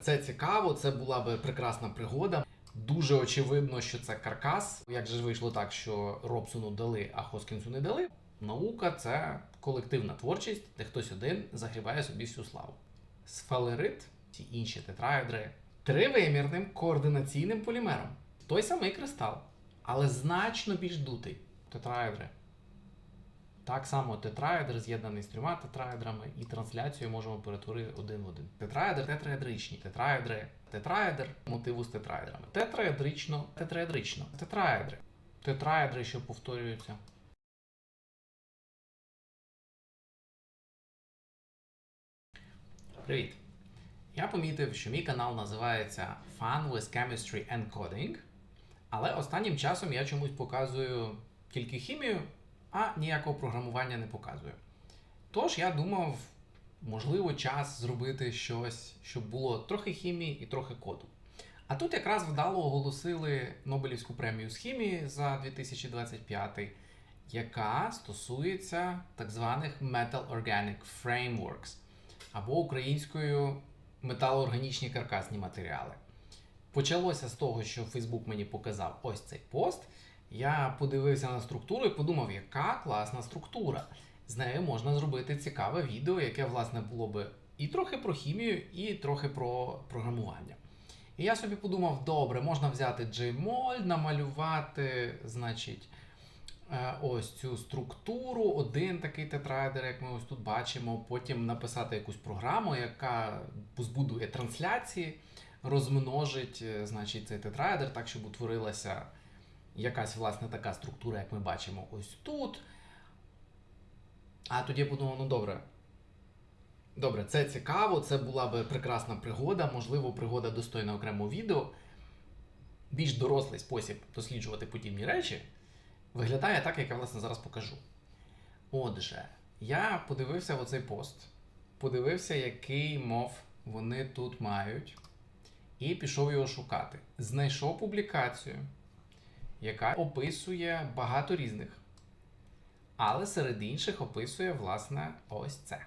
Це цікаво, це була би прекрасна пригода. Дуже очевидно, що це каркас. Як же вийшло так, що Робсону дали, а Хоскінсу не дали? Наука це колективна творчість, де хтось один загрібає собі всю славу. Сфалерит, ці інші тетраедри, тривимірним координаційним полімером. Той самий кристал, але значно більш дутий. Тетраедри. Так само тетраедр з'єднаний з трьома тетраедрами, і трансляцію можемо перетворити один в один. Тетраедр, тетраедричні, тетраедри, тетраедр, мотиву з тетраедрами. Тетраедрично, тетраедрично, тетраедри. Тетраедри, що повторюються. Привіт! Я помітив, що мій канал називається Fun with Chemistry and Coding, але останнім часом я чомусь показую тільки хімію, а ніякого програмування не показую. Тож я думав, можливо, час зробити щось, щоб було трохи хімії і трохи коду. А тут якраз вдало оголосили Нобелівську премію з хімії за 2025, яка стосується так званих Metal Organic Frameworks або українською металоорганічні каркасні матеріали. Почалося з того, що Facebook мені показав ось цей пост. Я подивився на структуру і подумав, яка класна структура. З нею можна зробити цікаве відео, яке, власне, було би і трохи про хімію, і трохи про програмування. І я собі подумав, добре, можна взяти Jmol, намалювати, значить, е, ось цю структуру, один такий тетраедр, як ми ось тут бачимо, потім написати якусь програму, яка збудує трансляції, розмножить, е, значить, цей тетраедр так, щоб утворилася якась власне така структура, як ми бачимо ось тут. А тоді я подумав, ну добре. Добре, це цікаво, це була би прекрасна пригода, можливо, пригода достойна окремого відео. Більш дорослий спосіб досліджувати подібні речі виглядає так, як я власне зараз покажу. Отже, я подивився в оцей пост, подивився, який мов вони тут мають, і пішов його шукати. Знайшов публікацію, яка описує багато різних. Але серед інших описує, власне, ось це.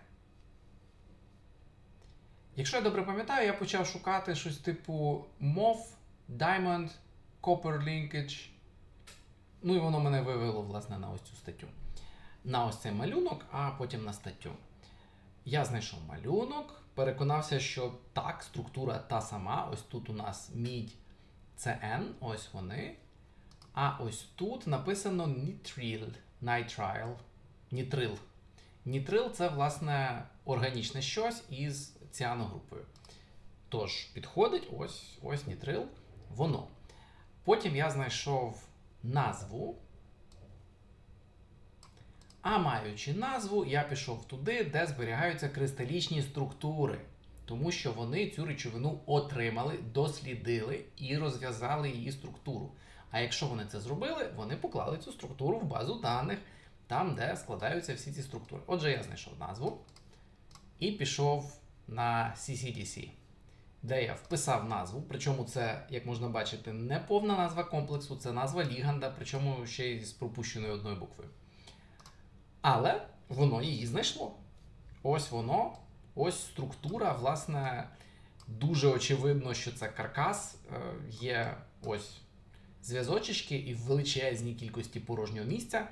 Якщо я добре пам'ятаю, я почав шукати щось типу мов, Diamond, Copper Linkage. Ну і воно мене вивело, власне, на ось цю статтю. На ось цей малюнок, а потім на статтю. Я знайшов малюнок, переконався, що так, структура та сама. Ось тут у нас мідь CN, ось вони. А ось тут написано nitril, nitrile, нітрил. Нітрил це, власне, органічне щось із ціаногрупою. Тож, підходить ось ось нітрил, воно. Потім я знайшов назву. А маючи назву, я пішов туди, де зберігаються кристалічні структури. Тому що вони цю речовину отримали, дослідили і розв'язали її структуру. А якщо вони це зробили, вони поклали цю структуру в базу даних, там, де складаються всі ці структури. Отже, я знайшов назву і пішов на CCDC, де я вписав назву. Причому це, як можна бачити, не повна назва комплексу, це назва ліганда, причому ще й з пропущеною одною буквою. Але воно її знайшло. Ось воно, ось структура, власне, дуже очевидно, що це каркас. Е, Є ось зв'язочечки і в величезній кількості порожнього місця.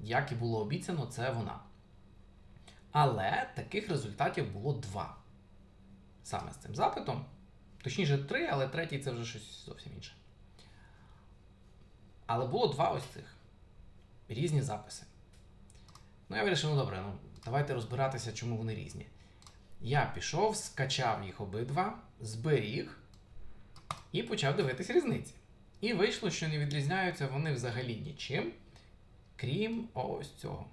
Як і було обіцяно, це вона. Але таких результатів було два. Саме з цим запитом. Точніше, три, але третій це вже щось зовсім інше. Але було два ось цих різні записи. Ну, я вирішив, ну добре, ну давайте розбиратися, чому вони різні. Я пішов, скачав їх обидва, зберіг і почав дивитись різниці. І вийшло, що не відрізняються вони взагалі нічим, крім ось цього.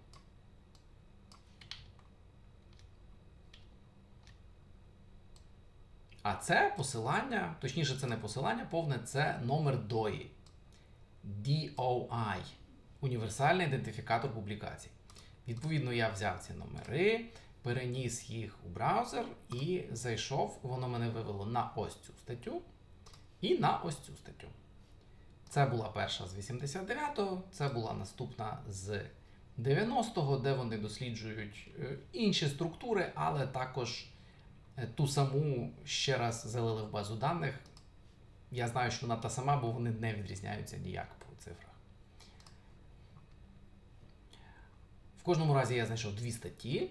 А це посилання, точніше, це не посилання повне, це номер DOI. DOI. Універсальний ідентифікатор публікацій. Відповідно, я взяв ці номери, переніс їх у браузер і зайшов. Воно мене вивело на ось цю статтю і на ось цю статтю. Це була перша з 89-го, це була наступна з 90-го, де вони досліджують е, інші структури, але також е, ту саму ще раз залили в базу даних. Я знаю, що вона та сама, бо вони не відрізняються ніяк по цифрах. В кожному разі я знайшов дві статті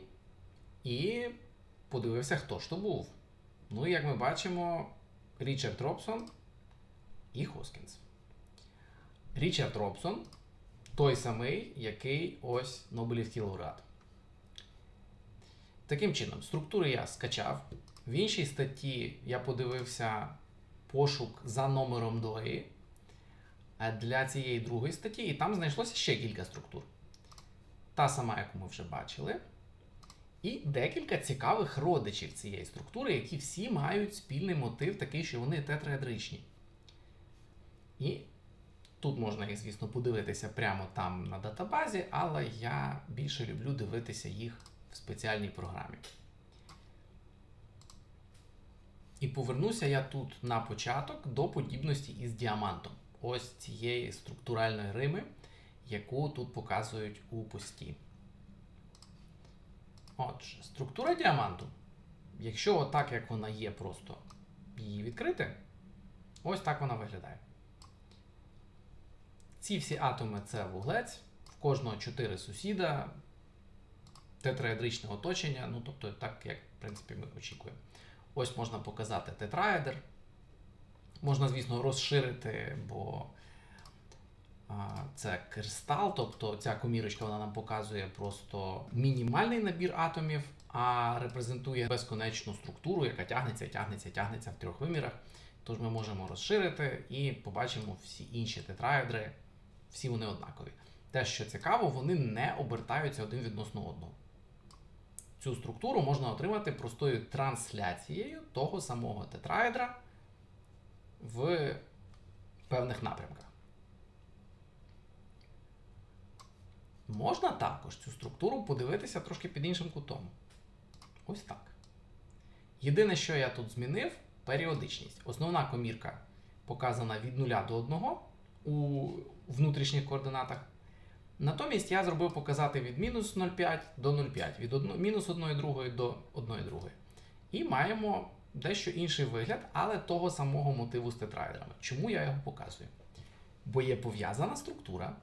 і подивився, хто ж то був. Ну, і як ми бачимо, Річард Робсон і Хоскінс. Річард Робсон той самий, який ось Нобелівський лауреат. Таким чином, структури я скачав. В іншій статті я подивився пошук за номером дої для цієї другої статті, і там знайшлося ще кілька структур. Та сама, яку ми вже бачили. І декілька цікавих родичів цієї структури, які всі мають спільний мотив, такий, що вони тетраедричні. І тут можна їх, звісно, подивитися прямо там на датабазі, але я більше люблю дивитися їх в спеціальній програмі. І повернуся я тут на початок до подібності із діамантом. Ось цієї структуральної рими, яку тут показують у пості. Отже, структура діаманту. Якщо отак, як вона є, просто її відкрити, ось так вона виглядає. Ці всі атоми це вуглець, в кожного 4 сусіда, тетраедричне оточення, ну тобто так, як в принципі ми очікуємо. Ось можна показати тетраедр. Можна, звісно, розширити, бо це кристал, тобто ця комірочка вона нам показує просто мінімальний набір атомів, а репрезентує безконечну структуру, яка тягнеться, тягнеться, тягнеться в трьох вимірах. Тож ми можемо розширити і побачимо всі інші тетраедри, всі вони однакові. Те, що цікаво, вони не обертаються один відносно одного. Цю структуру можна отримати простою трансляцією того самого тетраедра в певних напрямках. Можна також цю структуру подивитися трошки під іншим кутом. Ось так. Єдине, що я тут змінив, періодичність. Основна комірка показана від 0 до 1 у внутрішніх координатах. Натомість я зробив показати від мінус 0,5 до 0,5, від мінус 1,2 до 1,2. І маємо дещо інший вигляд, але того самого мотиву з тетраедрами. Чому я його показую? Бо є пов'язана структура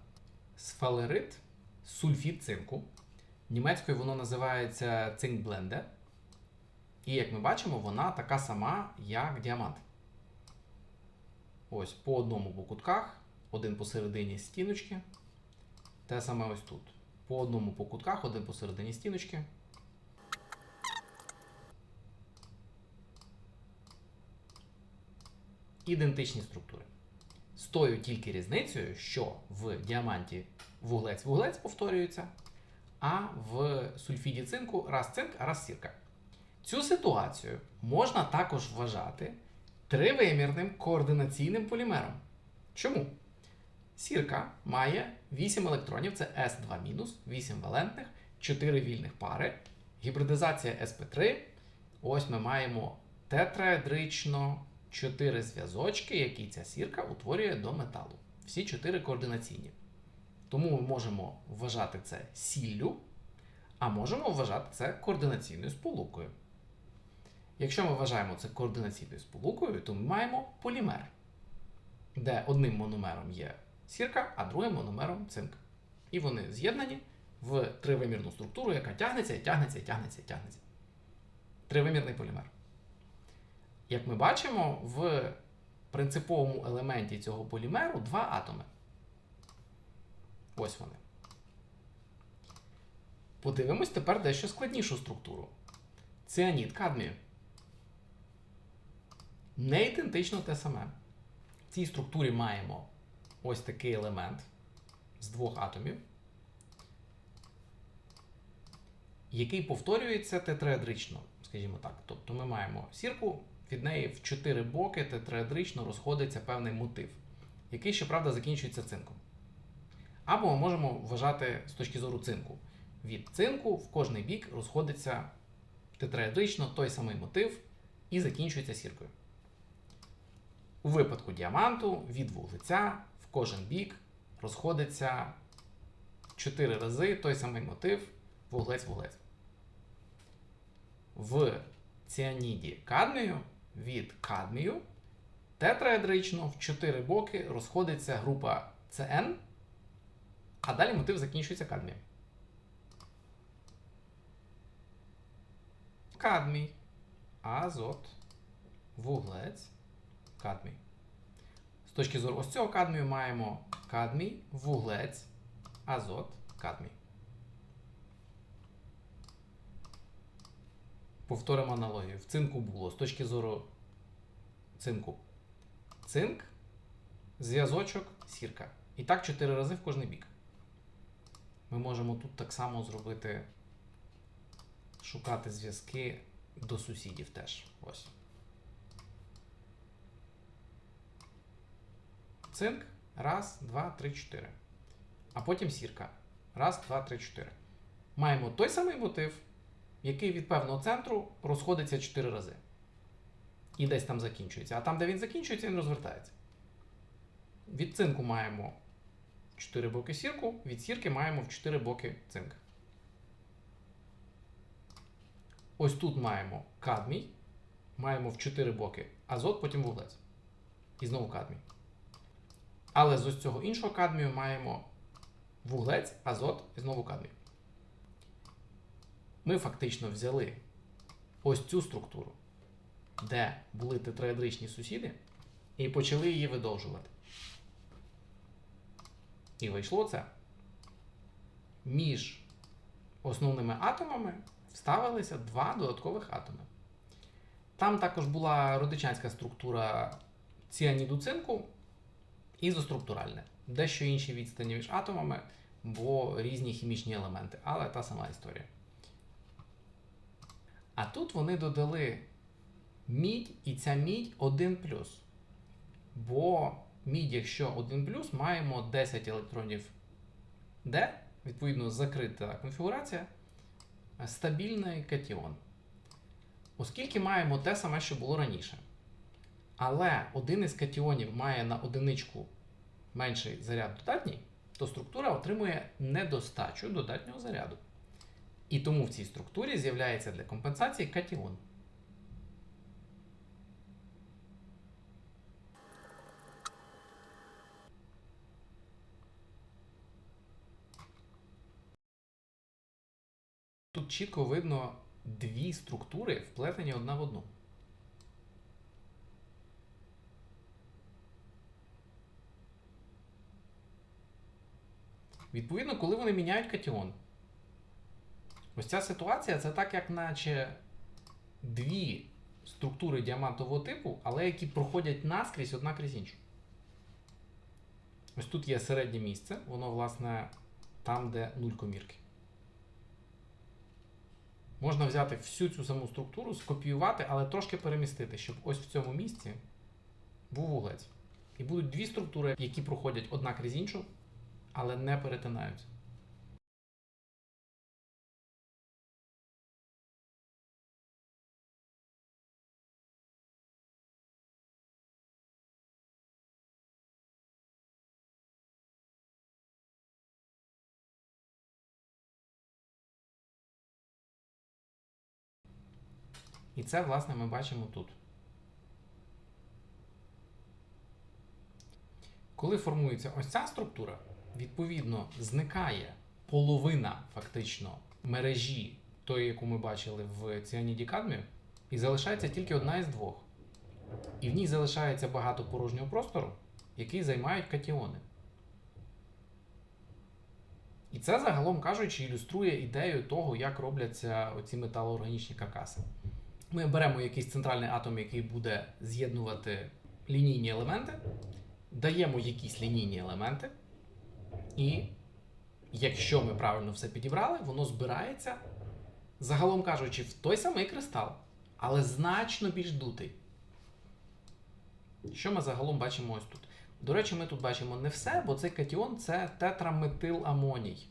сфалерит сульфід цинку. Німецькою воно називається цинкбленде. І як ми бачимо, вона така сама, як діамант. Ось по одному по кутках, один посередині стіночки. Те саме ось тут. По одному по кутках, один посередині стіночки. Ідентичні структури. З тою тільки різницею, що в діаманті вуглець-вуглець повторюється, а в сульфіді цинку раз цинк, раз сірка. Цю ситуацію можна також вважати тривимірним координаційним полімером. Чому? Сірка має 8 електронів, це S2-, 8 валентних, 4 вільних пари. Гібридизація sp3. Ось ми маємо тетраедрично 4 зв'язочки, які ця сірка утворює до металу. Всі 4 координаційні. Тому ми можемо вважати це сіллю, а можемо вважати це координаційною сполукою. Якщо ми вважаємо це координаційною сполукою, то ми маємо полімер, де одним мономером є сірка, а другим мономером цинк. І вони з'єднані в тривимірну структуру, яка тягнеться тягнеться тягнеться і тягнеться. Тривимірний полімер. Як ми бачимо, в принциповому елементі цього полімеру два атоми. Ось вони. Подивимось тепер дещо складнішу структуру. Ціаніт кадмію. Не ідентично те саме. В цій структурі маємо ось такий елемент з двох атомів, який повторюється тетраедрично, скажімо так. Тобто ми маємо сірку, від неї в чотири боки тетраедрично розходиться певний мотив, який, щоправда, закінчується цинком. Або ми можемо вважати з точки зору цинку. Від цинку в кожний бік розходиться тетраедрично той самий мотив і закінчується сіркою. У випадку діаманту від вуглеця кожен бік розходиться 4 рази той самий мотив вуглець-вуглець. В ціаніді кадмію від кадмію тетраедрично в 4 боки розходиться група CN, а далі мотив закінчується кадмієм. Кадмій, азот, вуглець, кадмій. Точки зору ось цього кадмію маємо кадмій, вуглець, азот, кадмій. Повторимо аналогію. В цинку було з точки зору цинку. Цинк, зв'язочок, сірка. І так 4 рази в кожний бік. Ми можемо тут так само зробити, шукати зв'язки до сусідів теж. Ось. Цинк. Раз, два, три, чотири. А потім сірка. Раз, два, три, чотири. Маємо той самий мотив, який від певного центру розходиться 4 рази. І десь там закінчується. А там, де він закінчується, він розвертається. Від цинку маємо 4 боки сірку, від сірки маємо в 4 боки цинк. Ось тут маємо кадмій, маємо в 4 боки азот, потім вуглець. І знову кадмій. Але з ось цього іншого кадмію маємо вуглець, азот і знову кадмій. Ми фактично взяли ось цю структуру, де були тетраедричні сусіди, і почали її видовжувати. І вийшло це. Між основними атомами вставилися два додаткових атоми. Там також була родичанська структура ціаніду цинку ізоструктуральне. Дещо інші відстані між атомами, бо різні хімічні елементи, але та сама історія. А тут вони додали мідь, і ця мідь 1 Бо мідь, якщо 1 маємо 10 електронів D, відповідно, закрита конфігурація, стабільний катіон. Оскільки маємо те саме, що було раніше. Але один із катіонів має на одиничку менший заряд додатній, то структура отримує недостачу додатнього заряду. І тому в цій структурі з'являється для компенсації катіон. Тут чітко видно дві структури, вплетені одна в одну. Відповідно, коли вони міняють катіон, ось ця ситуація це так, як наче дві структури діамантового типу, але які проходять наскрізь одна крізь іншу. Ось тут є середнє місце, воно, власне, там, де нуль комірки. Можна взяти всю цю саму структуру, скопіювати, але трошки перемістити, щоб ось в цьому місці був вуглець. І будуть дві структури, які проходять одна крізь іншу, але не перетинаються. І це, власне, ми бачимо тут. Коли формується ось ця структура, відповідно зникає половина фактично мережі, тої, яку ми бачили в ціаніді кадмію, і залишається тільки одна із двох. І в ній залишається багато порожнього простору, який займають катіони. І це, загалом кажучи, ілюструє ідею того, як робляться оці металоорганічні каркаси. Ми беремо якийсь центральний атом, який буде з'єднувати лінійні елементи, даємо якісь лінійні елементи, і якщо ми правильно все підібрали, воно збирається, загалом кажучи, в той самий кристал, але значно більш дутий. Що ми загалом бачимо ось тут? До речі, ми тут бачимо не все, бо цей катіон це тетраметиламоній.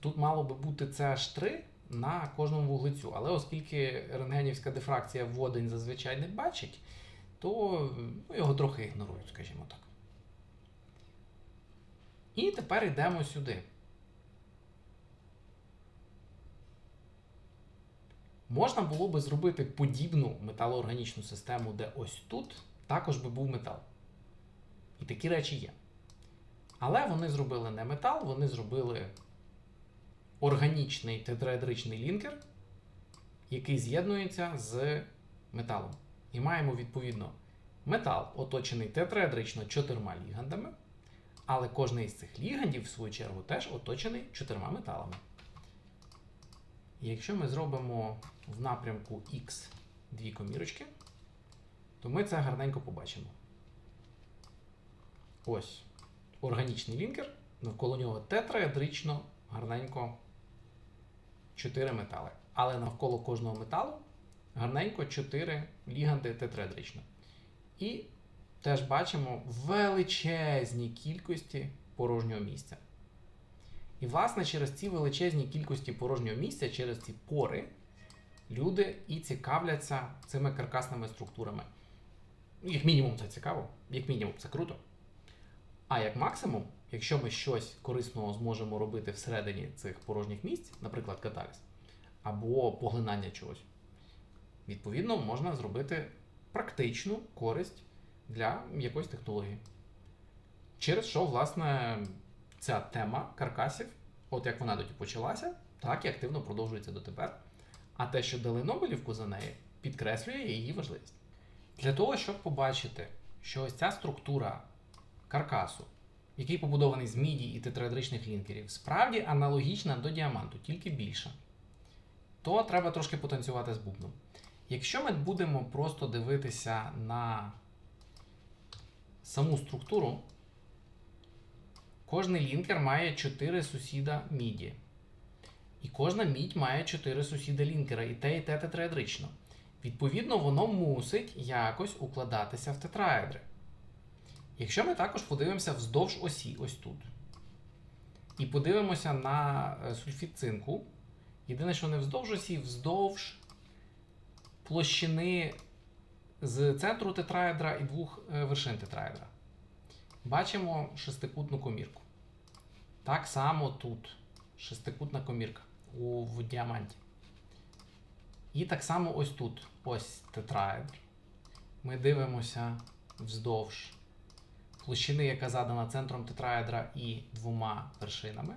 Тут мало би бути CH3 на кожному вуглецю. Але оскільки рентгенівська дифракція водень зазвичай не бачить, то ну, його трохи ігнорують, скажімо так. І тепер йдемо сюди. Можна було би зробити подібну металоорганічну систему, де ось тут також би був метал. І такі речі є. Але вони зробили не метал, вони зробили органічний тетраедричний лінкер, який з'єднується з металом. І маємо відповідно метал, оточений тетраедрично чотирма лігандами, але кожний з цих лігандів, в свою чергу, теж оточений чотирма металами. Якщо ми зробимо в напрямку X дві комірочки, то ми це гарненько побачимо. Ось органічний лінкер, навколо нього тетраедрично гарненько 4 метали. Але навколо кожного металу гарненько 4 ліганди тетраедрично. І теж бачимо величезні кількості порожнього місця. І, власне, через ці величезні кількості порожнього місця, через ці пори, люди і цікавляться цими каркасними структурами. Як мінімум, це цікаво, як мінімум, це круто. А як максимум, якщо ми щось корисного зможемо робити всередині цих порожніх місць, наприклад, каталіз, або поглинання чогось, відповідно, можна зробити практичну користь для якоїсь технології. Через що, власне, ця тема каркасів, от як вона тоді почалася, так і активно продовжується дотепер. А те, що дали Нобелівку за неї, підкреслює її важливість. Для того, щоб побачити, що ось ця структура каркасу, який побудований з міді і тетраедричних лінкерів, справді аналогічна до діаманту, тільки більша, то треба трошки потанцювати з бубном. Якщо ми будемо просто дивитися на саму структуру, кожний лінкер має 4 сусіда міді. І кожна мідь має 4 сусіда лінкера, і те, і те тетраедрично. Відповідно, воно мусить якось укладатися в тетраедри. Якщо ми також подивимося вздовж осі, ось тут, і подивимося на е, сульфід цинку, єдине, що не вздовж осі, вздовж площини з центру тетраедра і двох е, вершин тетраедра. Бачимо шестикутну комірку. Так само тут шестикутна комірка у, в діаманті. І так само ось тут. Ось тетраедр. Ми дивимося вздовж площини, яка задана центром тетраедра і двома вершинами.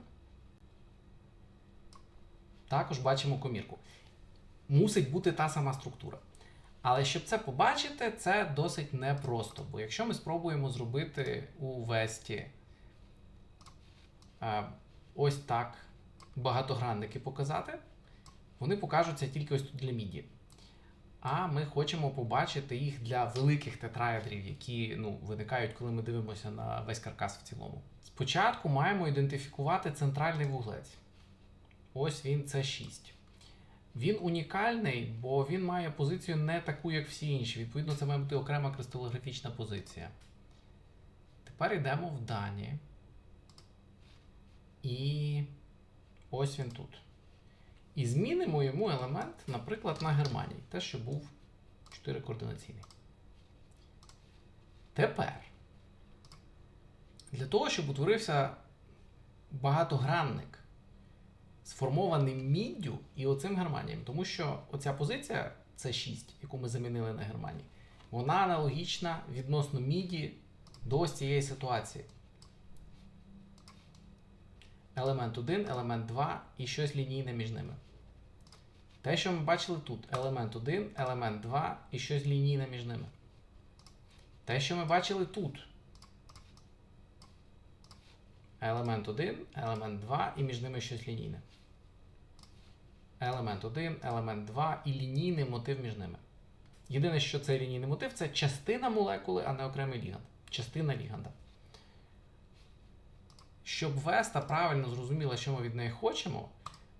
Також бачимо комірку. Мусить бути та сама структура. Але щоб це побачити, це досить непросто. Бо якщо ми спробуємо зробити у Весті е, ось так багатогранники показати, вони покажуться тільки ось тут для міді. А ми хочемо побачити їх для великих тетраедрів, які ну, виникають, коли ми дивимося на весь каркас в цілому. Спочатку маємо ідентифікувати центральний вуглець. Ось він це 6. Він унікальний, бо він має позицію не таку, як всі інші. Відповідно, це має бути окрема кристалографічна позиція. Тепер йдемо в дані. І ось він тут. І змінимо йому елемент, наприклад, на Германії. Те, що був 4 координаційний. Тепер, для того, щоб утворився багатогранник, сформований міддю і оцим Германієм. Тому що оця позиція, це 6, яку ми замінили на Германії, вона аналогічна відносно міді до цієї ситуації. Елемент 1, елемент 2 і щось лінійне між ними. Те, що ми бачили тут, елемент 1, елемент 2 і щось лінійне між ними. Те, що ми бачили тут. Елемент 1, елемент 2 і між ними щось лінійне. Елемент 1, елемент 2 і лінійний мотив між ними. Єдине, що цей лінійний мотив це частина молекули, а не окремий ліганд. Частина ліганда. Щоб Веста правильно зрозуміла, що ми від неї хочемо,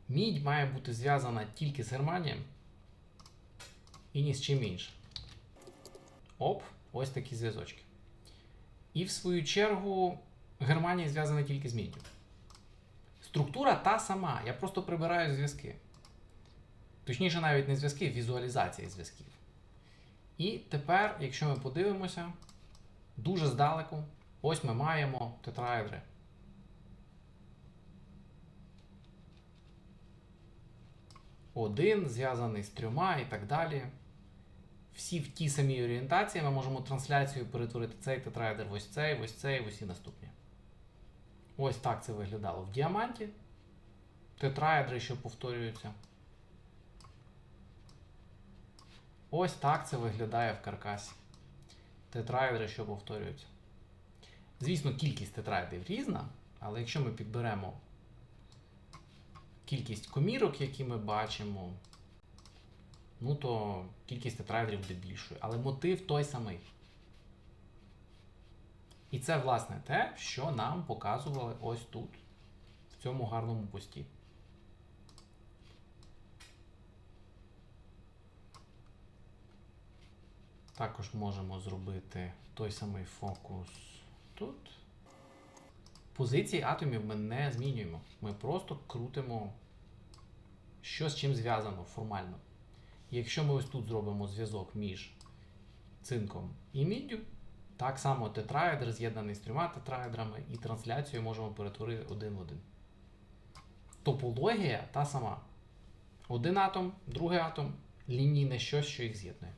мідь має бути зв'язана тільки з Германієм і ні з чим іншим. Оп, ось такі зв'язочки. І в свою чергу Германія зв'язана тільки з міддю. Структура та сама. Я просто прибираю зв'язки. Точніше, навіть не зв'язки, візуалізація зв'язків. І тепер, якщо ми подивимося, дуже здалеку, ось ми маємо тетраедри. один зв'язаний з трьома і так далі. Всі в тій самій орієнтації ми можемо трансляцію перетворити цей тетраедр ось цей, ось цей, в усі наступні. Ось так це виглядало в діаманті. Тетраедри, що повторюються. Ось так це виглядає в каркасі. Тетраедри, що повторюються. Звісно, кількість тетраедрів різна, але якщо ми підберемо кількість комірок, які ми бачимо, ну то кількість тетраедрів буде більшою. Але мотив той самий. І це, власне, те, що нам показували ось тут, в цьому гарному пості. Також можемо зробити той самий фокус тут. Позиції атомів ми не змінюємо. Ми просто крутимо, що з чим зв'язано формально. Якщо ми ось тут зробимо зв'язок між цинком і міддю, так само тетраедр з'єднаний з трьома тетраедрами, і трансляцію можемо перетворити один в один. Топологія та сама. Один атом, другий атом, лінійне щось, що їх з'єднує.